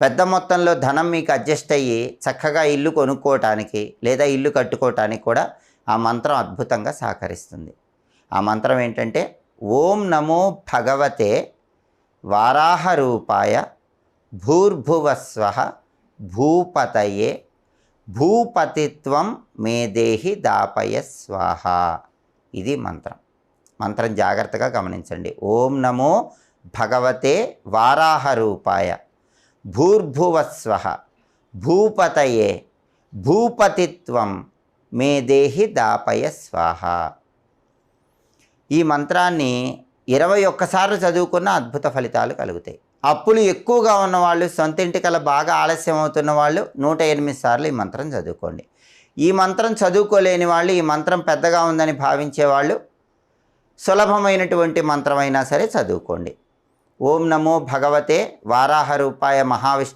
పెద్ద మొత్తంలో ధనం మీకు అడ్జస్ట్ అయ్యి చక్కగా ఇల్లు కొనుక్కోవటానికి లేదా ఇల్లు కట్టుకోవటానికి కూడా ఆ మంత్రం అద్భుతంగా సహకరిస్తుంది. ఆ మంత్రం ఏంటంటే ఓం నమో భగవతే వారాహ రూపాయ భూర్భువస్వ భూపతయే భూపతిత్వం మేదేహి దాపయ స్వాహ. ఇది మంత్రం. మంత్రం జాగ్రత్తగా గమనించండి. ఓం నమో భగవతే వారాహ రూపాయ భూర్భువస్వ భూపతయే భూపతిత్వం మేదేహి దాపయ స్వాహ. ఈ మంత్రాన్ని ఇరవై ఒక్కసార్లు చదువుకున్న అద్భుత ఫలితాలు కలుగుతాయి. అప్పులు ఎక్కువగా ఉన్నవాళ్ళు సొంత ఇంటికల బాగా ఆలస్యం అవుతున్న వాళ్ళు నూట ఎనిమిది సార్లు ఈ మంత్రం చదువుకోండి. ఈ మంత్రం చదువుకోలేని వాళ్ళు ఈ మంత్రం పెద్దగా ఉందని భావించే వాళ్ళు సులభమైనటువంటి మంత్రమైనా సరే చదువుకోండి. ఓం నమో భగవతే వారాహ రూపాయ మహావిష్ణు